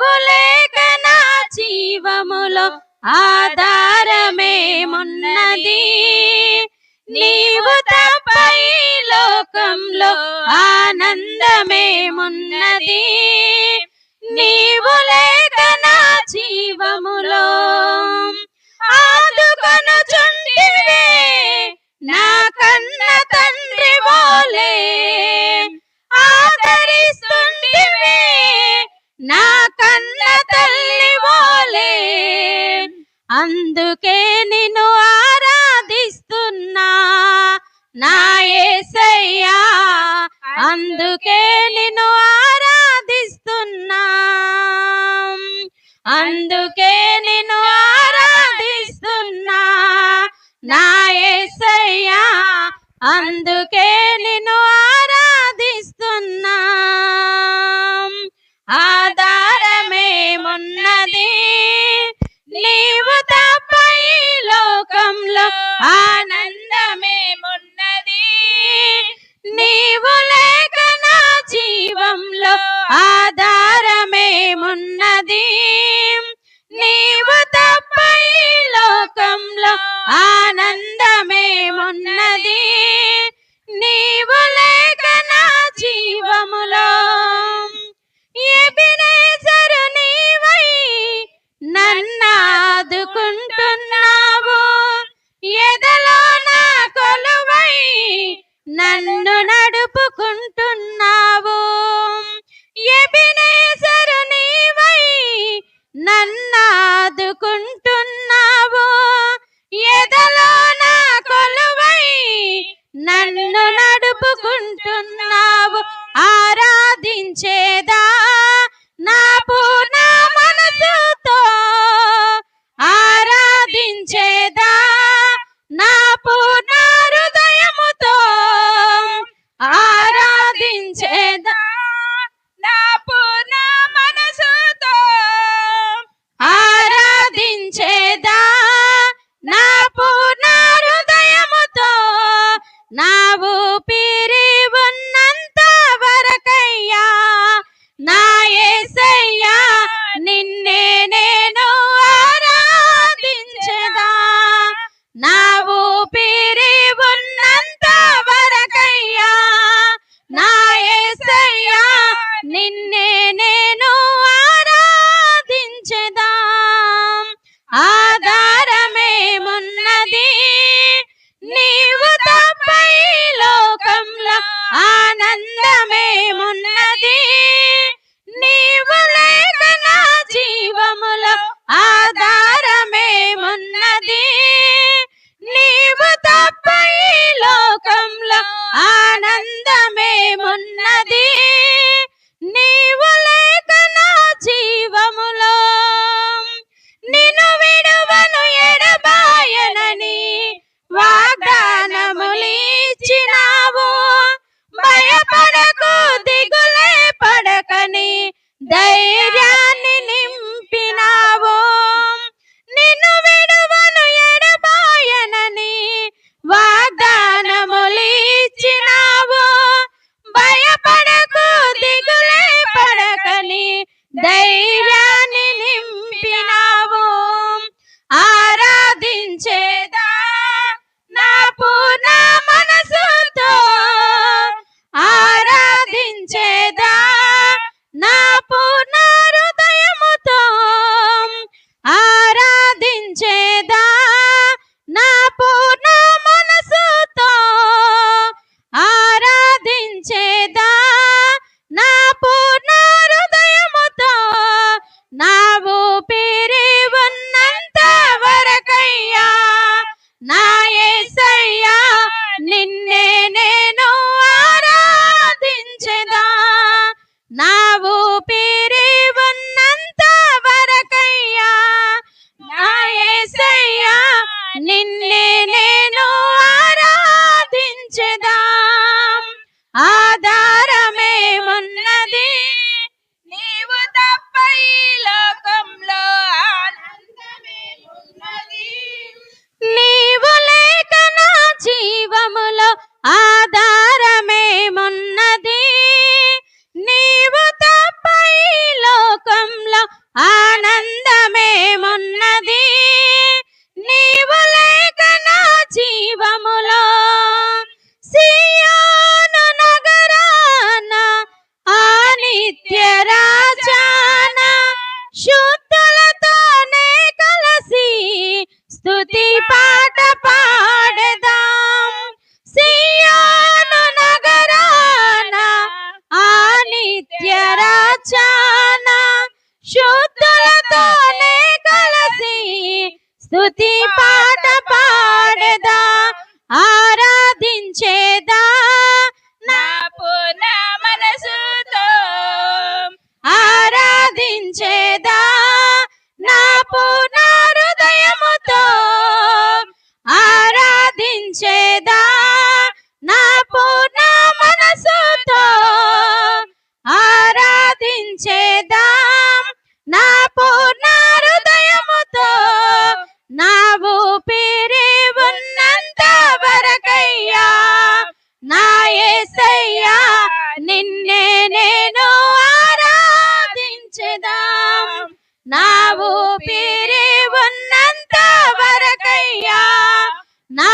నీవు లేక నా జీవములో ఆధారమేమున్నది నీవు తప్ప ఈ లోకంలో ఆనందమేమున్నది నీవు లేక నా జీవములో అందుకే నిన్ను ఆరాధిస్తున్నా. నా ఏసయ్యా అందుకే నిన్ను ఆరాధిస్తున్నా. అందుకే నిన్ను ఆరాధిస్తున్నా. నా ఏసయ్యా అందుకే నిన్ను 男 they నా ఊపిరి ఉన్నంత వరకయ్యా నా